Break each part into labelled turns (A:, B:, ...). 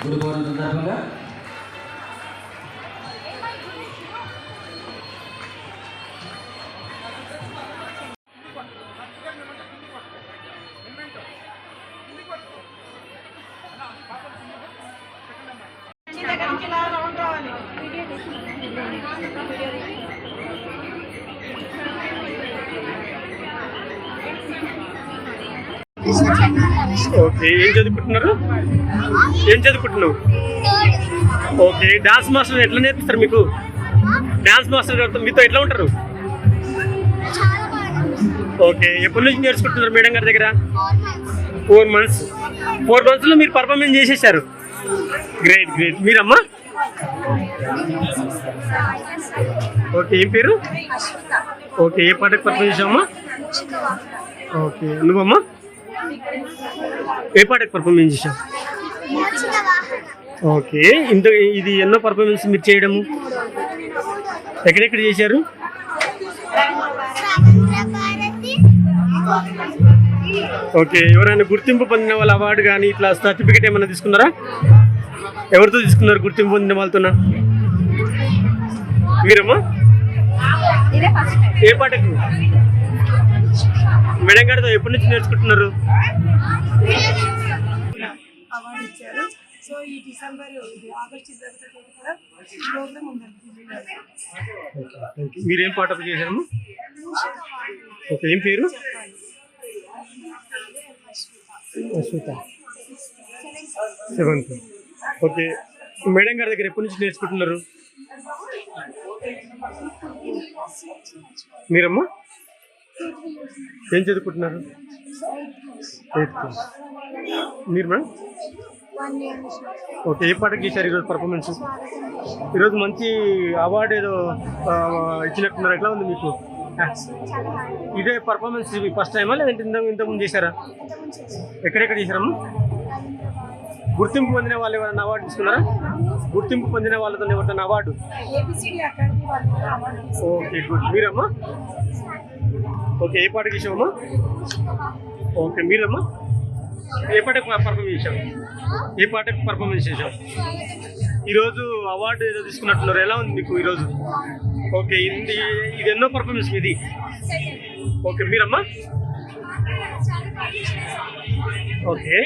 A: సత్కరించుకుంటున్నారు గురు
B: ఏం చదువుకుంటున్నారు? ఏం చదువుకుంటున్నావు? ఓకే డాన్స్ మాస్టర్ ఎట్లా నేర్పిస్తారు మీకు? డాన్స్ మాస్టర్ గారితో మీతో ఎట్లా ఉంటారు? ఓకే ఎప్పటి నుంచి నేర్చుకుంటున్నారు మేడం గారి దగ్గర? ఫోర్ మంత్స్ ఫోర్ మంత్స్లో మీరు పర్ఫార్మెన్స్ చేసేసారు. Great great మీరమ్మా? ఓకే ఏం పేరు? ఓకే ఏ పాటకు పర్ఫార్మెన్స్ చేసావమ్మా? ఓకే నువ్వమ్మా? ఏ పాటకు పర్ఫార్మెన్స్ చేసావు ఓకే. ఇంత ఇది ఎన్నో పర్ఫార్మెన్స్ మీరు చేయడము? ఎక్కడెక్కడ చేశారు? ఓకే. ఎవరైనా గుర్తింపు పొందిన వాళ్ళ అవార్డు కానీ ఇట్లా సర్టిఫికేట్ ఏమైనా తీసుకున్నారా? ఎవరితో తీసుకున్నారు గుర్తింపు పొందిన వాళ్ళతో మీరమ్మా ఏ పాటకు? మేడం గారితో ఎప్పటి నుంచి నేర్చుకుంటున్నారు?
C: అవార్డు ఇచ్చారు. సో ఈ డిసెంబర్ ఆగస్ట్ కూడా ప్రోగ్రామ్ ఉందండి
B: మీరేం పాట చేశారమ్మా ఓకే ఏం పేరు? అశ్విత. సెవెంత్. ఓకే మేడం గారి దగ్గర ఎప్పటి నుంచి నేర్చుకుంటున్నారు? మీరమ్మా? ఏం చదువుకుంటున్నారు? Eighth class. మీరు మేడం ఓకే ఏ పాటకి చేశారు ఈరోజు పర్ఫార్మెన్స్ ఈరోజు మంచి అవార్డు ఏదో ఇచ్చినట్టున్నారు. ఎట్లా ఉంది మీకు? ఇదే పర్ఫార్మెన్స్ ఇది ఫస్ట్ టైమా లేదంటే ఇంత ఇంతకుముందు చేశారా? ఎక్కడెక్కడ చేశారమ్మా గుర్తింపు పొందిన వాళ్ళు ఎవరైనా అవార్డు తీసుకున్నారా? గుర్తింపు పొందిన వాళ్ళతో ఎవరైనా అవార్డు. Okay good. మీరమ్మా? ఓకే ఏ పాటకి చేసావమ్మా ఓకే మీరమ్మా? ఏ పాటకు పర్ఫార్మెన్స్ చేశావు? ఏ పాటకు పర్ఫార్మెన్స్ చేశావు? ఈరోజు అవార్డు ఏదో తీసుకున్నట్టున్నారు. ఎలా ఉంది మీకు ఈరోజు? ఓకే ఇది ఇది ఎన్నో పర్ఫార్మెన్స్ మీది? ఓకే మీరమ్మా? ఓకే.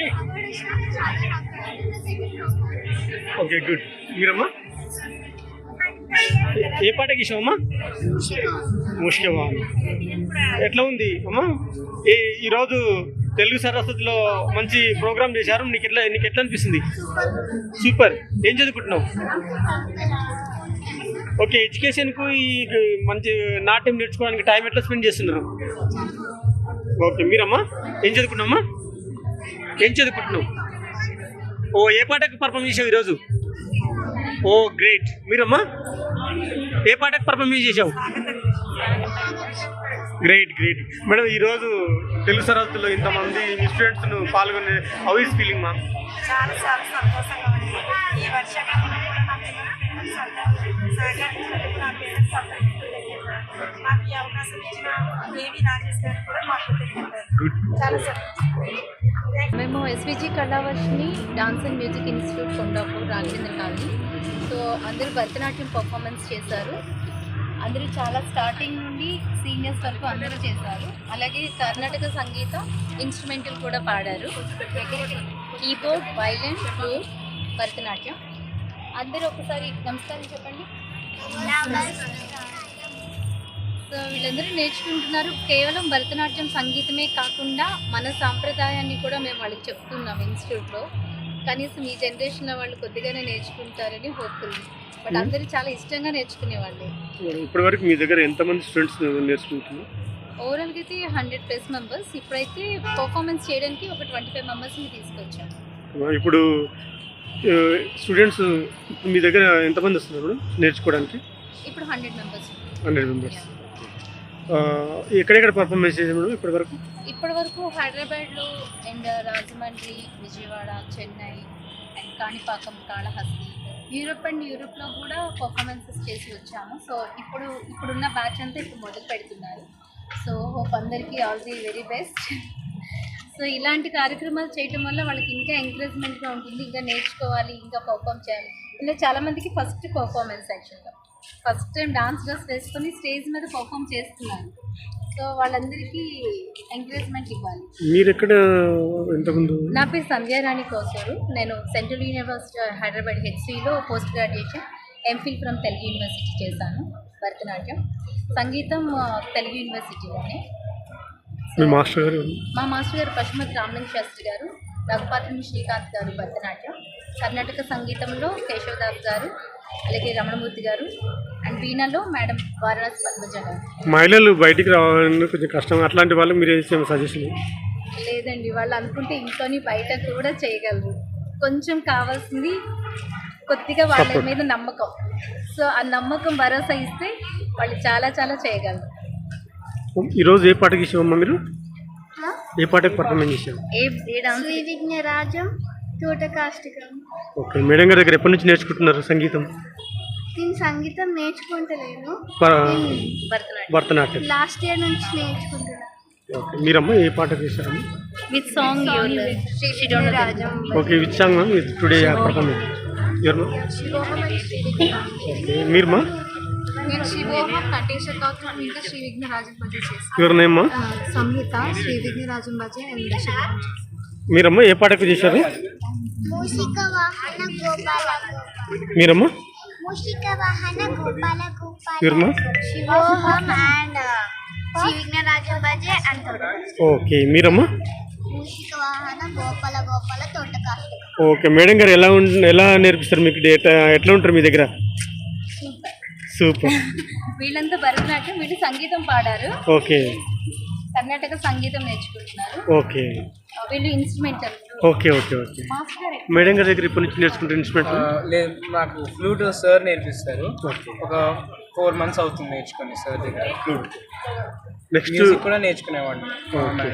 B: ఓకే గుడ్ మీరమ్మా? ఏ- ఏ పాటకి ఇచ్చావమ్మా ముష్కమా ఎట్లా ఉంది అమ్మా? ఏ ఈరోజు తెలుగు సరస్వతిలో మంచి ప్రోగ్రామ్ చేశారు. నీకు ఎట్లా నీకు ఎట్లా అనిపిస్తుంది? సూపర్. ఏం చదువుకుంటున్నావు? ఓకే ఎడ్యుకేషన్కు ఈ మంచి నాట్యం నేర్చుకోవడానికి టైం ఎట్లా స్పెండ్ చేస్తున్నారు? ఓకే మీరమ్మా? ఏం చదువుకుంటున్నామ్మా ఏం చదువుకుంటున్నావు? ఓ ఏ పాటకు పర్ఫామ్ చేసావు ఈరోజు? Oh great. మీరమ్మా? ఏ పాటకు పర్ఫార్మెన్స్ చేసావు గ్రేట్ గ్రేట్. మేడం ఈరోజు తెలుగు సరస్సులో ఇంతమంది స్టూడెంట్స్ను పాల్గొనే హౌ ఈస్ ఫీలింగ్ మా
D: మేము SVG Kalavarshini dance and music institute Kondapur Raghavendra colony so అందరూ భరతనాట్యం పర్ఫార్మెన్స్ చేశారు. అందరూ చాలా స్టార్టింగ్ నుండి సీనియర్స్ వరకు అందరూ చేశారు. అలాగే కర్ణాటక సంగీతం ఇన్స్ట్రుమెంటల్ కూడా పాడారు. Keyboard violin flute Bharatanatyam. అందరూ ఒకసారి నమస్కారం చెప్పండి. సో వీళ్ళందరూ నేర్చుకుంటున్నారు. కేవలం భరతనాట్యం సంగీతమే కాకుండా మన సాంప్రదాయాన్ని కూడా మేము వాళ్ళకి చెప్తున్నాం ఇన్స్టిట్యూట్లో కనీసం ఈ జనరేషన్లో వాళ్ళు కొద్దిగానే నేర్చుకుంటారని హోప్ఫుల్ బట్ అందరూ చాలా ఇష్టంగా నేర్చుకునే వాళ్ళే
B: ఇప్పటి వరకు మీ దగ్గర ఎంతమంది స్టూడెంట్స్ నేర్చుకుంటున్నారు?
D: ఓవరాల్గా అయితే హండ్రెడ్ ప్లస్ మెంబర్స్. ఇప్పుడైతే పర్ఫార్మెన్స్ చేయడానికి ఒక ట్వంటీ ఫైవ్ మెంబర్స్ని తీసుకొచ్చాం.
B: ఇప్పుడు స్టూడెంట్స్ మీ దగ్గర ఎంతమంది వస్తున్నారు నేర్చుకోవడానికి?
D: ఇప్పుడు హండ్రెడ్ మెంబర్స్.
B: Hundred members. ఎక్కడెక్కడ పర్ఫార్మెన్స్ చేసారు మేడం ఇప్పటి వరకు?
D: ఇప్పటి వరకు హైదరాబాద్లో and Rajahmundry Vijayawada Chennai and Kanipakam Kalahasti Europe and యూరోప్లో కూడా పర్ఫార్మెన్సెస్ చేసి వచ్చాము. సో ఇప్పుడు ఇప్పుడున్న బ్యాచ్ అంతా ఇప్పుడు మొదలు పెడుతున్నారు. సో హోప్ అందరికీ all the very best so ఇలాంటి కార్యక్రమాలు చేయటం వల్ల వాళ్ళకి ఇంకా ఎంకరేజ్మెంట్గా ఉంటుంది ఇంకా నేర్చుకోవాలి ఇంకా పర్ఫామ్ చేయాలి. ఇలా చాలా మందికి ఫస్ట్ పర్ఫార్మెన్స్ యాక్చువల్గా ఫస్ట్ టైం డాన్స్ డ్రెస్ వేసుకొని స్టేజ్ మీద పర్ఫామ్ చేస్తున్నారు. సో వాళ్ళందరికీ ఎంకరేజ్మెంట్ ఇవ్వాలి.
B: మీరు ఎక్కడ ఇంతకుముందు?
D: నా పేరు సంధ్యారాణి కోసరు. నేను central university Hyderabad హెచ్సిలో post graduation MPhil from Telugu university చేశాను భరతనాట్యం. సంగీతం తెలుగు యూనివర్సిటీలోనే.
B: మీ మాస్టర్ గారు?
D: మా మాస్టర్ గారు పశుమతి రామలింగ శాస్త్రి గారు రఘుపాత్రని శ్రీకాంత్ గారు భరతనాట్యం. కర్ణాటక సంగీతంలో కేశవదాస్ గారు అలాగే రమణమూర్తి గారు అండ్ వీణలో మేడం వారణాసి పద్మజ గారు
B: మహిళలు బయటికి రావాలని కొంచెం కష్టం. అట్లాంటి వాళ్ళకి మీరు ఏం సజెషన్
D: లేదండి వాళ్ళు అనుకుంటే ఇంట్లోని బయట కూడా చేయగలరు. కొంచెం కావాల్సింది కొద్దిగా వాళ్ళ. మీద నమ్మకం. సో ఆ నమ్మకం భరోసా ఇస్తే వాళ్ళు చాలా చాలా చేయగలరు.
B: ఈరోజు ఏ పాటకి ఇచ్చామమ్మా మీరు? ఏ పాటకి పర్ఫార్మెన్స్ చేశారు?
D: ఏ dance
E: Shri Vighnarajam Totakashtakam
B: okay madam గారి దగ్గర ఎప్పటి నుంచి నేర్చుకుంటున్నారు సంగీతం?
E: నేను సంగీతం నేర్చుకుంటలేను.
D: భరతనాట్యం.
E: లాస్ట్ ఇయర్ నుంచి నేర్చుకుంటున్నాను
B: ఓకే మీరమ్మా ఏ పాట చేశారమ్మా
D: with song
E: Rajam
B: okay which song ma'am today performance ఎవరు ఓకే
E: చేస్తాను
B: ఎవరి నేమ్మా
E: సంహిత శ్రీ విఘ్నరాజం శివోహం
B: మీరమ్మా ఏ పాటకు చేశారు? మీరమ్మా? ఓకే మీరమ్మా?
E: మూషిక వాహన గోపాల గోపాల తోటకాష్టికం
B: ఓకే మేడం గారు ఎలా ఉం ఎలా నేర్పిస్తారు మీకు డేటా? ఎట్లా ఉంటారు మీ దగ్గర? సూపర్.
D: వీళ్ళంతా భరతనాట్యం వీళ్ళు సంగీతం పాడారు.
B: ఓకే.
D: కర్ణాటక సంగీతం నేర్చుకుంటున్నారు.
B: ఓకే.
D: వీళ్ళు instrumental
B: okay okay okay. Madam గారి దగ్గర ఇప్పటి నుంచి నేర్చుకుంటారు ఇన్స్ట్రుమెంట్
F: లేదు నాకు ఫ్లూట్ సార్ నేర్పిస్తారు. ఒక ఫోర్ మంత్స్ అవుతుంది నేర్చుకుని సార్ దగ్గర.
B: నెక్స్ట్
F: మ్యూజిక్ కూడా నేర్చుకునేవాడిని.
B: ఓకే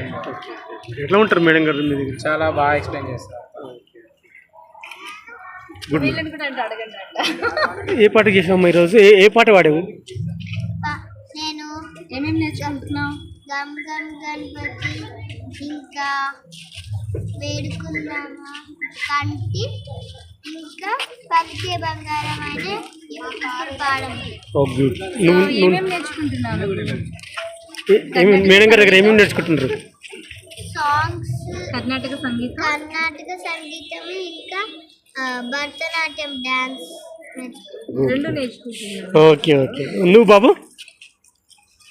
B: ఎట్లా ఉంటారు మేడం గారు మీ దగ్గర?
F: చాలా బాగా ఎక్స్ప్లెయిన్ చేస్తారు.
B: గుడ్
D: వీళ్ళని కూడా అంటే అడగండి అంట
B: ఏ పాట చేసామమ్మా ఈరోజు? ఏ ఏ పాట పాడావు?
E: నేను
D: ఏమేమి నేర్చుకుంటున్నావు?
E: గమ్ గమ్ గణపతి ఇంకా వేడుకుందామా? కంటి ఇంకా పత్య బంగారం అనే పాడం
D: ఏమేమి
B: ఏమేమి మేడం గారి దగ్గర ఏమేమి నేర్చుకుంటున్నారు?
E: సాంగ్స్
D: కర్ణాటక సంగీతం.
E: కర్ణాటక సంగీతం ఇంకా భరతనాట్యం డాన్స్
D: రెండు నేర్చుకుంటున్నాను.
B: ఓకే ఓకే నువ్వు బాబు?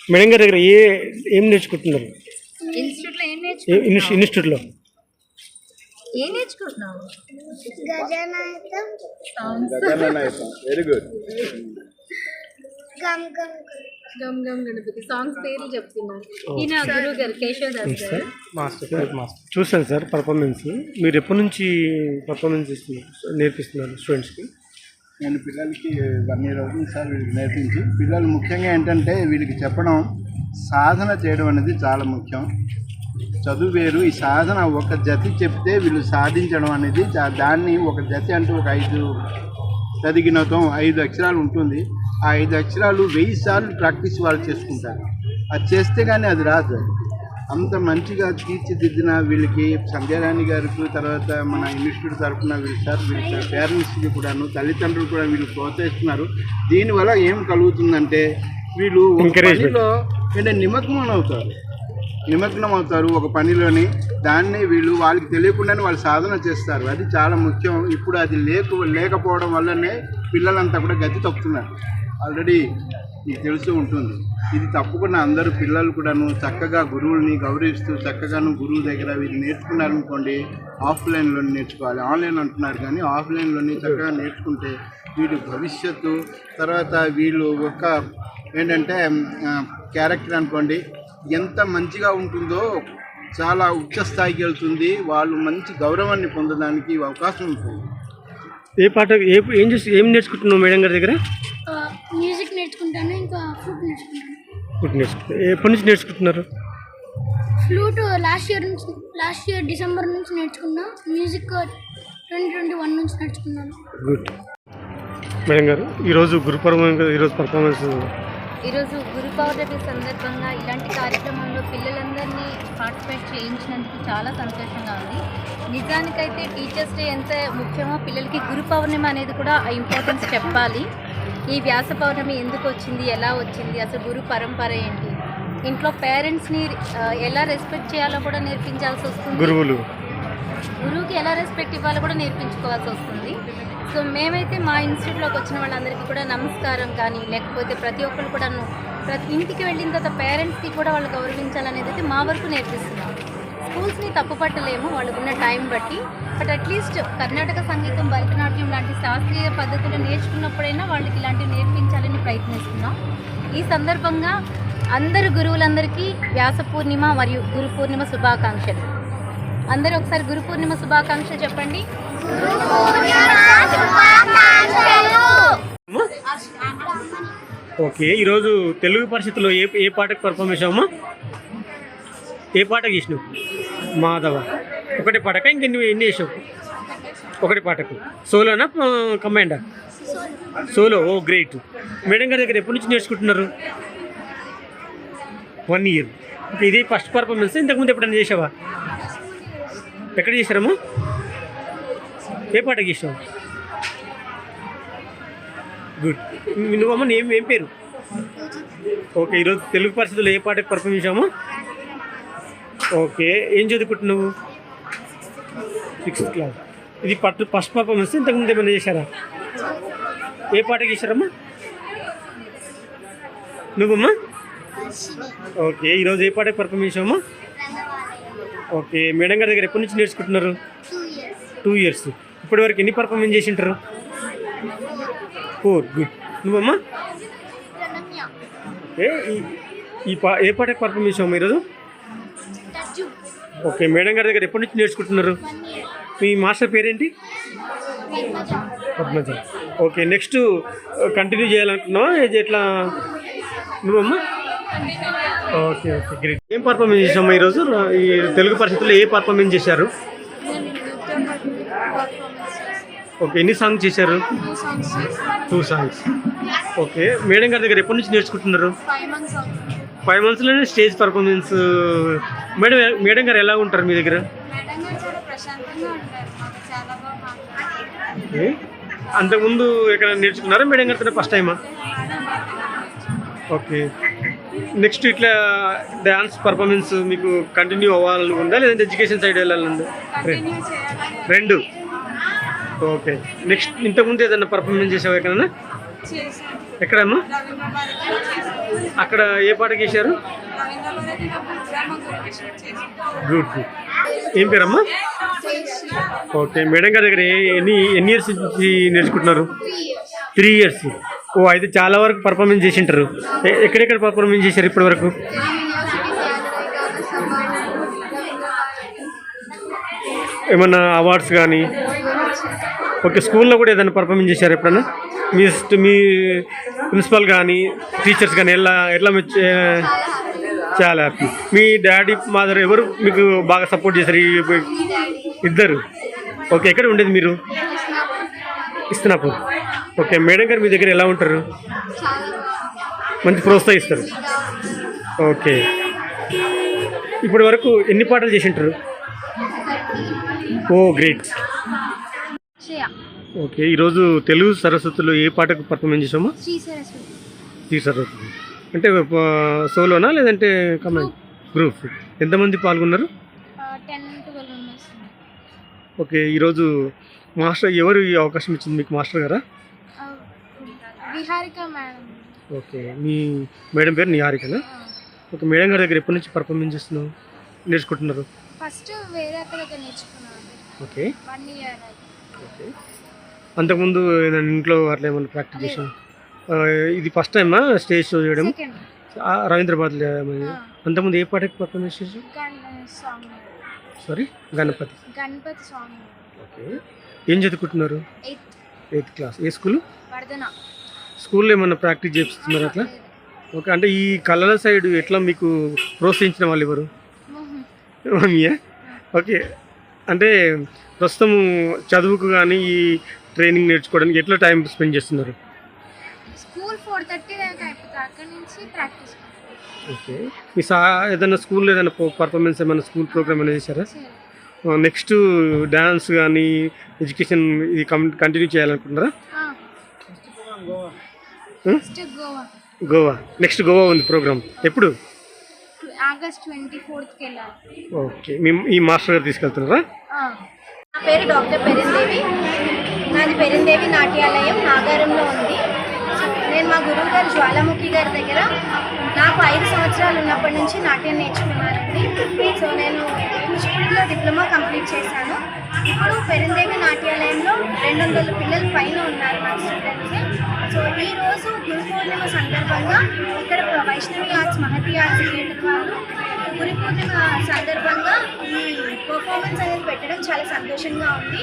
B: మేడం గారి దగ్గర ఏ ఏం నేర్చుకుంటున్నారు?
D: ఇన్స్టిట్యూట్లో ఏం
B: ఇన్స్టిట్యూట్లో?
D: నేర్చుకుంటున్నావు?
E: గజనాయకం
D: సాంగ్స్
E: గమ్ గమ్
D: గమ్. గమ్ గణపతి. సాంగ్స్ పేర్లు చెప్తున్నాను ఈయన గురువు గారు కేశవ్ దాస్ గారు.
F: మాస్టర్ మాస్టర్
B: చూసాను సార్ పర్ఫార్మెన్స్ మీరు ఎప్పటి నుంచి పర్ఫార్మెన్స్ ఇస్తున్నారు నేర్పిస్తున్నారు స్టూడెంట్స్కి
G: నేను పిల్లలకి వన్ ఇయర్ అవుతుంది సార్ వీళ్ళకి నేర్పించి. పిల్లలు ముఖ్యంగా ఏంటంటే వీళ్ళకి చెప్పడం సాధన చేయడం అనేది చాలా ముఖ్యం. చదువు వేరు ఈ సాధన ఒక జతి చెప్తే వీళ్ళు సాధించడం అనేది దాన్ని ఒక జతి అంటూ ఒక ఐదు చదివినతం ఐదు అక్షరాలు ఉంటుంది. ఆ ఐదు అక్షరాలు వెయ్యి సార్లు ప్రాక్టీస్ వాళ్ళు చేసుకుంటారు. అది చేస్తే కానీ అది రాదు. అంత మంచిగా తీర్చిదిద్దిన వీళ్ళకి సంధ్యారాణి గారికి తర్వాత మన ఇన్స్టిట్యూట్ తరఫున వీళ్ళు సార్ వీళ్ళ పేరెంట్స్కి కూడాను తల్లిదండ్రులు కూడా వీళ్ళు ప్రోత్సహిస్తున్నారు. దీనివల్ల ఏం కలుగుతుందంటే వీళ్ళు. పనిలో అంటే నిమగ్నం అవుతారు నిమగ్నం అవుతారు ఒక పనిలోని దాన్ని వీళ్ళు వాళ్ళకి తెలియకుండానే వాళ్ళు సాధన చేస్తారు. అది చాలా ముఖ్యం. ఇప్పుడు అది లేక లేకపోవడం వల్లనే పిల్లలంతా కూడా గతి తప్పుతున్నారు. ఆల్రెడీ మీకు తెలుస్తూ ఉంటుంది. ఇది తప్పకుండా అందరూ పిల్లలు కూడాను చక్కగా గురువుల్ని గౌరవిస్తూ చక్కగాను గురువు దగ్గర వీళ్ళు నేర్చుకున్నారనుకోండి ఆఫ్లైన్లో నేర్చుకోవాలి. ఆన్లైన్ అంటున్నారు కానీ ఆఫ్లైన్లోనే చక్కగా నేర్చుకుంటే వీళ్ళు భవిష్యత్తు తర్వాత వీళ్ళు ఒక ఏంటంటే క్యారెక్టర్ అనుకోండి ఎంత మంచిగా ఉంటుందో చాలా ఉచ్చ స్థాయికి వెళ్తుంది. వాళ్ళు మంచి గౌరవాన్ని పొందడానికి అవకాశం ఉంటుంది.
B: ఏ పాట ఏ ఏం చేసి ఏం నేర్చుకుంటున్నావు మేడం గారి దగ్గర?
E: నేర్చుకుంటాను ఇంకా ఫ్లూట్ నేర్చుకుంటాను.
B: ఇప్పుడు నేర్చుకుంటున్నారు ఎప్పటి నుంచి నేర్చుకుంటున్నారు?
E: ఫ్లూట్ లాస్ట్ ఇయర్ నుంచి లాస్ట్ ఇయర్ డిసెంబర్ నుంచి నేర్చుకున్నా మ్యూజిక్ ట్వంటీ ట్వంటీ వన్ నుంచి నేర్చుకున్నాను.
B: గుడ్ మేడం గారు ఈరోజు గురు పర్వం ఈరోజు పర్ఫార్మెన్స్
D: ఈరోజు గురు పౌర్ణమి సందర్భంగా ఇలాంటి కార్యక్రమంలో పిల్లలందరినీ పార్టిసిపేట్ చేయించినందుకు చాలా సంతోషంగా ఉంది. నిజానికైతే టీచర్స్ డే ఎంత ముఖ్యమో పిల్లలకి గురు పౌర్ణమి అనేది కూడా ఇంపార్టెన్స్ చెప్పాలి. ఈ వ్యాస పౌర్ణమి ఎందుకు వచ్చింది? ఎలా వచ్చింది? అసలు గురు పరంపర ఏంటి? ఇంట్లో పేరెంట్స్ని ఎలా రెస్పెక్ట్ చేయాలో కూడా నేర్పించాల్సి వస్తుంది.
B: గురువులు.
D: గురువుకి ఎలా రెస్పెక్ట్ ఇవ్వాలో కూడా నేర్పించుకోవాల్సి వస్తుంది. సో మేమైతే మా ఇన్స్టిట్యూట్లోకి వచ్చిన వాళ్ళందరికీ కూడా నమస్కారం కానీ లేకపోతే ప్రతి ఒక్కరు కూడా ప్రతి ఇంటికి వెళ్ళిన తర్వాత పేరెంట్స్కి కూడా వాళ్ళు గౌరవించాలనేది అయితే మా వరకు నేర్పిస్తున్నాం. స్కూల్స్ని తప్పుపట్టలేము వాళ్ళకున్న టైం బట్టి. బట్ అట్లీస్ట్ కర్ణాటక సంగీతం భరతనాట్యం లాంటి శాస్త్రీయ పద్ధతులు నేర్చుకున్నప్పుడైనా వాళ్ళకి ఇలాంటివి నేర్పించాలని ప్రయత్నిస్తున్నాం. ఈ సందర్భంగా అందరు గురువులందరికీ వ్యాస పూర్ణిమ మరియు గురు పూర్ణిమ శుభాకాంక్షలు. అందరూ ఒకసారి గురు పూర్ణిమ శుభాకాంక్షలు చెప్పండి.
B: ఓకే ఈరోజు తెలుగు పరిషత్తులో ఏ ఏ పాటకు పర్ఫార్మెన్స్ అమ్మా? ఏ పాటకు చేసినావు మాధవ. ఒకటి పాటక ఇంకెన్ని ఎన్ని చేసావు ఒకటి పాటకు. సోలోనా కమాండా సోలో ఓ గ్రేట్. మేడం గారి దగ్గర ఎప్పటి నుంచి నేర్చుకుంటున్నారు? వన్ ఇయర్ ఇది ఫస్ట్ పర్ఫార్మెన్స్ ఇంతకుముందు ఎప్పుడైనా చేసావా? ఎక్కడ చేశారమ్మా? ఏ పాట చేసావు గుడ్ నువ్వమ్మ నీ ఏం ఏం పేరు? ఓకే ఈరోజు తెలుగు పరిస్థితుల్లో ఏ పాటకు పర్ఫార్మ్ చేసామో ఓకే ఏం చదువుకుంటున్నావు? సిక్స్త్ క్లాస్ ఇది పట్టు ఫస్ట్ పర్ఫార్మెన్స్ ఇంతకుముందు ఏమైనా చేశారా? ఏ పాటకి చేశారమ్మా నువ్వమ్మా? ఓకే ఈరోజు ఏ పాటకి పర్ఫామ్ చేసావమ్మా ఓకే మేడం గారి దగ్గర ఎప్పటి నుంచి నేర్చుకుంటున్నారు? టూ ఇయర్స్ ఇప్పటి వరకు ఎన్ని పర్ఫార్మెన్స్ చేసి ఉంటారు ఫోర్ గుడ్ నువ్వమ్మా? ఏ ఈ- ఈ పా ఏ పాటకి పర్ఫామ్ చేసావు ఈరోజు? ఓకే మేడం గారి దగ్గర ఎప్పటి నుంచి నేర్చుకుంటున్నారు? మీ మాస్టర్ పేరేంటి? పద్మజ. ఓకే నెక్స్ట్ కంటిన్యూ చేయాలనుకున్నావా ఇది ఎట్లా? నువ్వమ్మా ఓకే ఓకే గ్రేట్ ఏం పర్ఫార్మెన్స్ చేసామా ఈరోజు? ఈ తెలుగు పరిస్థితుల్లో ఏ పర్ఫార్మెన్స్ చేశారు? ఓకే ఎన్ని సాంగ్స్ చేశారు? టూ సాంగ్స్ ఓకే మేడం గారి దగ్గర ఎప్పటి నుంచి నేర్చుకుంటున్నారు? ఫైవ్ మంత్స్లోనే స్టేజ్ పర్ఫార్మెన్స్. మేడం మేడం గారు ఎలా ఉంటారు మీ దగ్గర? అంతకుముందు ఎక్కడ నేర్చుకున్నారా మేడం గారితో ఫస్ట్ టైమా ఓకే. నెక్స్ట్ ఇట్లా డ్యాన్స్ పర్ఫార్మెన్స్ మీకు కంటిన్యూ అవ్వాలని ఉందా లేదంటే ఎడ్యుకేషన్ సైడ్ వెళ్ళాలండి రెండు. ఓకే. నెక్స్ట్ ఇంతకుముందు ఏదైనా పర్ఫార్మెన్స్ చేసావా ఎక్కడన్నా ఎక్కడమ్మా? అక్కడ ఏ పాటకి చేశారు గుడ్ గుడ్ ఏం పేరమ్మా? ఓకే మేడం గారి దగ్గర ఎన్ని ఎన్ని ఇయర్స్ నుంచి నేర్చుకుంటున్నారు? త్రీ ఇయర్స్ ఓ అయితే చాలా వరకు పర్ఫార్మెన్స్ చేసి ఉంటారు ఎక్కడెక్కడ పర్ఫార్మెన్స్ చేశారు ఇప్పటి వరకు ఏమన్నా అవార్డ్స్ కానీ ఓకే స్కూల్లో కూడా ఏదైనా పర్ఫార్మెన్స్ చేశారు ఎప్పుడన్నా? మీ మీ ప్రిన్సిపల్ కానీ టీచర్స్ కానీ ఎలా ఎట్లా చాలా హ్యాపీ మీ డాడీ మాదర్ ఎవరు మీకు బాగా సపోర్ట్ చేశారు? ఇద్దరు? ఓకే ఎక్కడ ఉండేది మీరు? ఇస్తున్నప్పుడు ఓకే మేడం గారు మీ దగ్గర ఎలా ఉంటారు? మంచి ప్రోత్సహిస్తారు. ఓకే. ఇప్పటి వరకు ఎన్ని పాటలు చేసి ఉంటారు ఓ గ్రేట్. ఓకే ఈరోజు తెలుగు సరస్వతిలో ఏ పాటకు పర్ఫార్మెన్స్ చేసామో
E: శ్రీ సరస్వతి.
B: అంటే సోలోనా లేదంటే కమెంట్ గ్రూప్ ఎంతమంది పాల్గొన్నారు?
E: టెన్ ట్వెల్వ్ మెంబర్స్
B: ఓకే ఈరోజు మాస్టర్ ఎవరు ఈ అవకాశం ఇచ్చింది మీకు మాస్టర్ గారా?
E: విహారిక మేడం.
B: ఓకే మీ మేడం పేరు నిహారికనా? ఓకే మేడం గారి దగ్గర ఎప్పటి నుంచి పర్ఫార్మెన్స్ చేస్తున్నావు? నేర్చుకుంటున్నారు?
E: ఫస్ట్ వేరే అక్కడ నేర్చుకున్నాను.
B: ఓకే.
E: One year
B: okay. అంతకుముందు ఏదైనా ఇంట్లో అట్లా ఏమైనా ప్రాక్టీస్ చేసాం ఇది ఫస్ట్ టైమా స్టేజ్ షో చేయడం? రవీంద్రబాద్లో? అంతకుముందు ఏ పాటకి performance
E: song
B: sorry Ganapati.
E: Ganapati
B: okay. ఏం చదువుకుంటున్నారు?
E: ఎయిత్
B: క్లాస్ ఏ స్కూల్ స్కూల్లో ఏమన్నా ప్రాక్టీస్ చేపిస్తున్నారు అట్లా? ఓకే అంటే ఈ కళల సైడ్ ఎట్లా మీకు ప్రోత్సహించిన వాళ్ళు ఎవరు? మమ్మీయా ఓకే. అంటే ప్రస్తుతం చదువుకు కానీ ఈ ట్రైనింగ్ నేర్చుకోవడానికి ఎట్లా టైం స్పెండ్ చేస్తున్నారు?
E: స్కూల్ ఫోర్ థర్టీ దాకా అక్కడి నుంచి ప్రాక్టీస్
B: ఓకే మీ సా ఏదైనా స్కూల్లో ఏదైనా పర్ఫార్మెన్స్ ఏమైనా స్కూల్ ప్రోగ్రామ్ ఏమైనా చేశారా? నెక్స్ట్ డ్యాన్స్ కానీ ఎడ్యుకేషన్ ఇది కంటిన్యూ చేయాలనుకుంటున్నారా?
E: గోవా
B: నెక్స్ట్ గోవా ఉంది ప్రోగ్రామ్ ఎప్పుడు?
E: ఆగస్ట్ ట్వంటీ ఫోర్త్కి వెళ్ళాలి.
B: ఓకే మీ ఈ మాస్టర్ గారు తీసుకెళ్తున్నారా?
H: నా పేరు డాక్టర్ పెరిందేవి పెరుందేవి నాట్యాలయం నాగారంలో ఉంది. నేను మా గురువు గారు జ్వాలాముఖి గారి దగ్గర నాకు ఐదు సంవత్సరాలు ఉన్నప్పటి నుంచి నాట్యం నేర్చుకున్నానండి. సో నేను కూచిపూడిలో డిప్లొమా కంప్లీట్ చేశాను. ఇప్పుడు పెరుందేవి నాట్యాలయంలో రెండు వందల పిల్లల పైన ఉన్నారు నా స్టూడెంట్స్. సో ఈరోజు గురు పూర్ణిమ సందర్భంగా ఇక్కడ Vaishnavi arts Mahathi arts theatre వాళ్ళు గురు పూర్ణిమ సందర్భంగా ఈ పర్ఫార్మెన్స్ అనేది పెట్టడం చాలా సంతోషంగా ఉంది.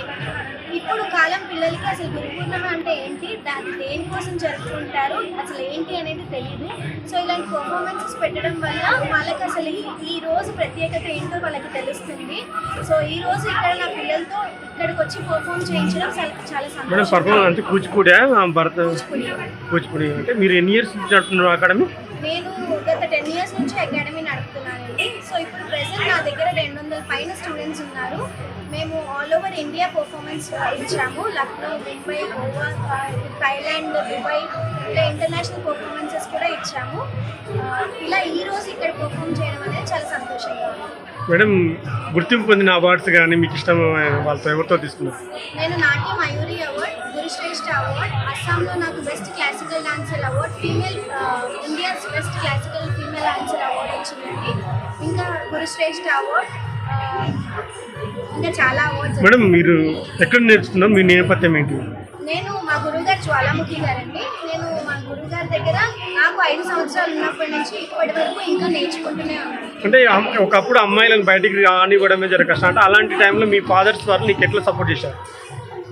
H: ఇప్పుడు కాలం పిల్లలకి అసలు గురు పూర్ణిమ అంటే ఏంటి? దాన్ని దేనికోసం జరుపుకుంటారు? అసలు ఏంటి అనేది తెలియదు సో ఇలాంటి పర్ఫార్మెన్సెస్ పెట్టడం వల్ల వాళ్ళకి అసలు ఈ- రోజు ప్రత్యేకత ఏంటో వాళ్ళకి తెలుస్తుంది. సో ఈ రోజు ఇక్కడ నా పిల్లలతో ఇక్కడికి వచ్చి పర్ఫామ్ చేయించడం చాలా సంతోషం.
B: పర్ఫార్మెన్స్ అంటే కూచిపూడి భరత కూచిపూడి. అంటే మీరు ఎన్ని ఇయర్స్ నుంచి నడుపుతున్నారు అకాడమీ?
H: నేను గత టెన్ ఇయర్స్ నుంచి అకాడమీ నడుపుతున్నానండి. సో ఇప్పుడు ప్రెసెంట్ నా దగ్గర రెండు వందల పైన స్టూడెంట్స్ ఉన్నారు. మేము ఆల్ ఓవర్ ఇండియా పర్ఫార్మెన్స్ ఇచ్చాము లక్నో ముంబై గోవా థాయిలాండ్ దుబాయ్ ఇలా ఇంటర్నేషనల్ పర్ఫార్మెన్సెస్ కూడా ఇచ్చాము. ఇలా ఈ రోజు ఇక్కడ పర్ఫామ్ చేయడం అనేది చాలా సంతోషంగా ఉంది.
B: మేడం గుర్తింపు పొందిన అవార్డ్స్ కానీ మీకు ఇష్టం వాళ్ళతో ఎవరితో తీసుకున్నారు?
H: నేను నాట్య మయూరి అవార్డ్ గురుశ్రేష్ఠ అవార్డ్ అస్సాంలో నాకు best classical dancer award female India's best classical female dancer award వచ్చిందండి. ఇంకా గురుశ్రేష్ఠ అవార్డ్ ఇంకా చాలా అవార్డ్స్
B: మేడం మీరు ఎక్కడ నేర్చుకున్నారు? మీ నేపథ్యం ఏంటి?
H: నేను మా గురువుగారు జ్వాలాముఖి గారండి. నేను మా గురువుగారి దగ్గర నాకు ఐదు సంవత్సరాలు ఉన్నప్పటి నుంచి ఇప్పటి వరకు ఇంకా నేర్చుకుంటూనే ఉన్నాను.
B: అంటే ఒకప్పుడు అమ్మాయిలను బయటికి రానివ్వడమే జర కష్టం. అంటే అలాంటి టైంలో మీ ఫాదర్స్ వారు నీకు ఎట్లా సపోర్ట్ చేశారు?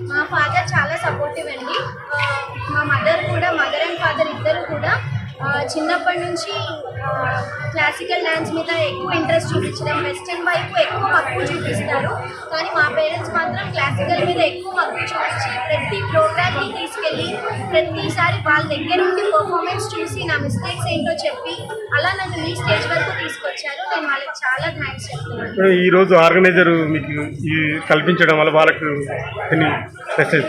H: మా ఫాదర్ చాలా సపోర్టివ్ అండి. ఆ, మా మదర్ కూడా మదర్ అండ్ ఫాదర్ ఇద్దరు కూడా చిన్నప్పటి నుంచి క్లాసికల్ డ్యాన్స్ మీద ఎక్కువ ఇంట్రెస్ట్ చూపించడం వెస్టర్న్ వైపు ఎక్కువ మక్కువ చూపిస్తారు. కానీ మా పేరెంట్స్ మాత్రం క్లాసికల్ మీద ఎక్కువ మక్కువ చూపించి ప్రతి ప్రోగ్రామ్ని తీసుకెళ్ళి ప్రతిసారి వాళ్ళ దగ్గర ఉండి పర్ఫార్మెన్స్ చూసి నా మిస్టేక్స్ ఏంటో చెప్పి అలా నన్ను ఈ స్టేజ్ వరకు తీసుకొచ్చారు. నేను వాళ్ళకి చాలా థ్యాంక్స్ చెప్తున్నాను.
B: మేడం, ఈ రోజు ఆర్గనైజర్ మీకు ఈ కల్పించడం వల్ల వాళ్ళకు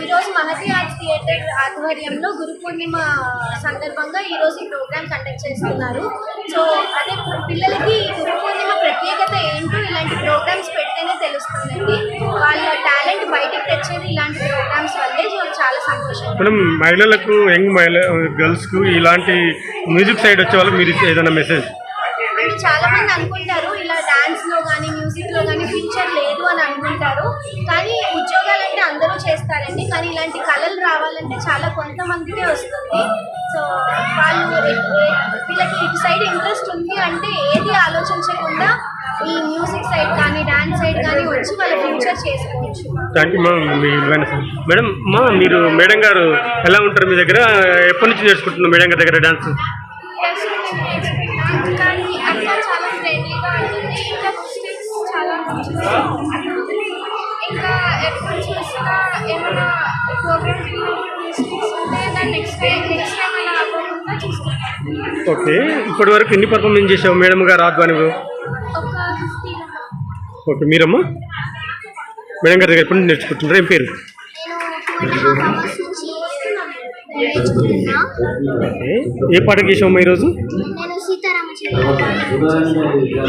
H: ఈరోజు మహతి ఆర్ట్స్ థియేటర్ ఆధ్వర్యంలో గురు పూర్ణిమ సందర్భంగా ఈరోజు ఈ ప్రోగ్రామ్ కండక్ట్ చేస్తున్నారు. సో అదే పిల్లలకి పూర్ణిమ ప్రత్యేకత ఏంటో ఇలాంటి ప్రోగ్రామ్స్ పెడితేనే తెలుస్తుందండి. వాళ్ళ టాలెంట్ బయటికి తెచ్చేది ఇలాంటి ప్రోగ్రామ్స్ వల్లే. సో చాలా సంతోషం
B: మేడం మహిళలకు యంగ్ మహిళ గర్ల్స్కు ఇలాంటి మ్యూజిక్ సైడ్ వచ్చే వాళ్ళకి మీరు ఏదైనా మెసేజ్?
H: చాలా మంది అనుకుంటారు ఇలా డాన్స్లో కానీ మ్యూజిక్లో కానీ ఫ్యూచర్ లేదు అని అనుకుంటారు. కానీ చేస్తారండి. కానీ ఇలాంటి కళలు రావాలంటే చాలా కొంతమందికే వస్తుంది. సో వాళ్ళు వీళ్ళకి ఇటు సైడ్ ఇంట్రెస్ట్ ఉంది అంటే ఏది ఆలోచించకుండా ఈ మ్యూజిక్ సైడ్ కానీ డాన్స్ సైడ్ కానీ వచ్చి వాళ్ళ ఫ్యూచర్ చేసుకోవచ్చు.
B: Thank you. మేడం మా మీరు మేడం గారు ఎలా ఉంటారు మీ దగ్గర? ఎప్పటి నుంచి నేర్చుకుంటున్నారు మేడం గారి దగ్గర డాన్స్?
E: కానీ అక్క చాలా ఫ్రెండ్లీగా ఉంటుంది. ఇంకా చాలా ఇంకా ఎప్పుడు చూసినా ఏమైనా ప్రోగ్రామ్ తీసుకుంటే దాన్ని నెక్స్ట్ టైం నెక్స్ట్ టైం అలా అవ్వకుండా చూసుకుంటాను
B: ఓకే ఇప్పటి వరకు ఎన్ని పర్ఫార్మెన్స్ చేసావు మేడం గారు ఆధ్వర్యంలో
E: ఒక ఫిఫ్టీ
B: ఓకే మీరమ్మా? మేడం గారి దగ్గర ఎప్పటి నుంచి నేర్చుకుంటున్నారు? ఏం పేరు? ఏ పాట చేసావమ్మా ఈరోజు?